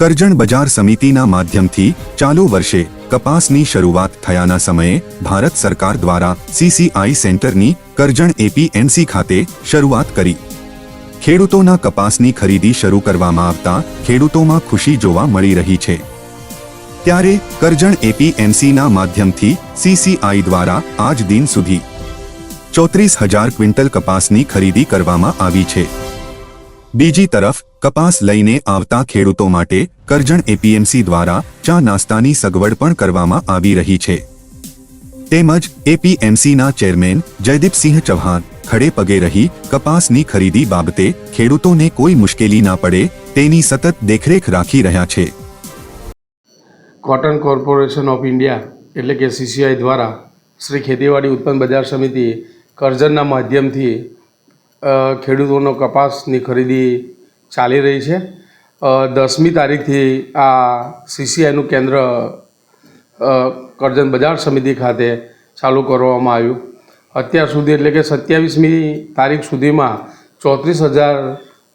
કરજણ બજાર સમિતિના માધ્યમથી ચાલુ વર્ષે કપાસની શરૂઆત થયાના સમયે ભારત સરકાર દ્વારા સીસીઆઈ સેન્ટરની કરજણ એપીએમસી ખાતે શરૂઆત કરી. ખેડૂતોના કપાસની ખરીદી શરૂ કરવામાં આવતા ખેડૂતોમાં ખુશી જોવા મળી રહી છે. ત્યારે કરજણ એપીએમસીના માધ્યમથી સીસીઆઈ દ્વારા આજ દિન સુધી ચોત્રીસ હજાર ક્વિન્ટલ કપાસની ખરીદી કરવામાં આવી છે. બીજી તરફ, કપાસ લઈને આવતા ખેડૂતો માટે કરજણ એપીએમસી દ્વારા ચા નાસ્તાની સગવડ પણ કરવામાં આવી રહી છે. તેમજ એપીએમસીના ચેરમેન જયદીપસિંહ ચૌહાણ ખડે પગે રહી કપાસની ખરીદી બાબતે ખેડૂતોને કોઈ મુશ્કેલી ના પડે તેની સતત દેખરેખ રાખી રહ્યા છે. કોટન કોર્પોરેશન ઓફ ઇન્ડિયા એટલે કે સીસીઆઈ દ્વારા શ્રી ખેતીવાડી ઉત્પન્ન બજાર સમિતિ કરજણના માધ્યમથી ખેડૂતોનો કપાસની ખરીદી ચાલી રહી છે. દસમી તારીખથી આ સીસીઆઈનું કેન્દ્ર કરજણ બજાર સમિતિ ખાતે ચાલુ કરવામાં આવ્યું. અત્યાર સુધી એટલે કે સત્યાવીસમી તારીખ સુધીમાં ચોત્રીસ હજાર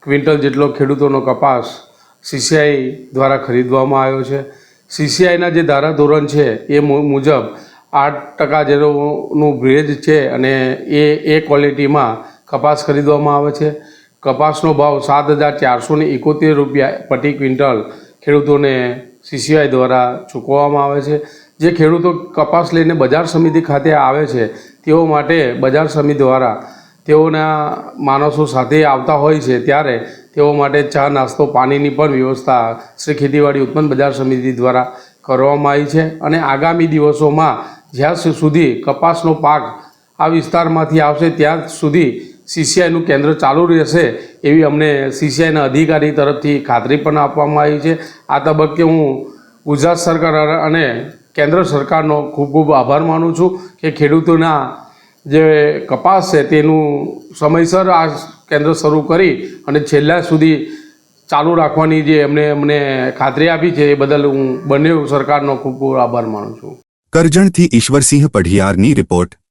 ક્વિન્ટલ જેટલો ખેડૂતોનો કપાસ સીસીઆઈ દ્વારા ખરીદવામાં આવ્યો છે. સીસીઆઈના જે ધારાધોરણ છે એ મુજબ આઠ ટકા જેનું ભેજ છે અને એ એ ક્વોલિટીમાં કપાસ ખરીદવામાં આવે છે. કપાસનો ભાવ સાત હજાર ચારસો ને એકોતેર રૂપિયા પ્રતિ ક્વિન્ટલ ખેડૂતોને સીસીઆઈ દ્વારા ચૂકવવામાં આવે છે. જે ખેડૂતો કપાસ લઈને બજાર સમિતિ ખાતે આવે છે, તેઓ માટે બજાર સમિતિ દ્વારા તેઓના માણસો સાથે આવતા હોય છે, ત્યારે તેઓ માટે ચા, નાસ્તો, પાણીની પણ વ્યવસ્થા શ્રી ખેતીવાડી ઉત્પન્ન બજાર સમિતિ દ્વારા કરવામાં આવી છે. અને આગામી દિવસોમાં જ્યાં સુધી કપાસનો પાક આ વિસ્તારમાંથી આવશે, ત્યાં સુધી સીસીઆઈનું કેન્દ્ર ચાલુ રહેશે એવી અમને સીસીઆઈના અધિકારી તરફથી ખાતરી પણ આપવામાં આવી છે. આ તબક્કે હું ગુજરાત સરકાર અને કેન્દ્ર સરકારનો ખૂબ ખૂબ આભાર માનું છું કે ખેડૂતોના જે કપાસ છે તેનું સમયસર આ કેન્દ્ર શરૂ કરી અને છેલ્લા સુધી ચાલુ રાખવાની જે એમને અમને ખાતરી આપી છે એ બદલ હું બંને સરકારનો ખૂબ ખૂબ આભાર માનું છું. કરજણથી ઈશ્વરસિંહ પઢિયારની રિપોર્ટ.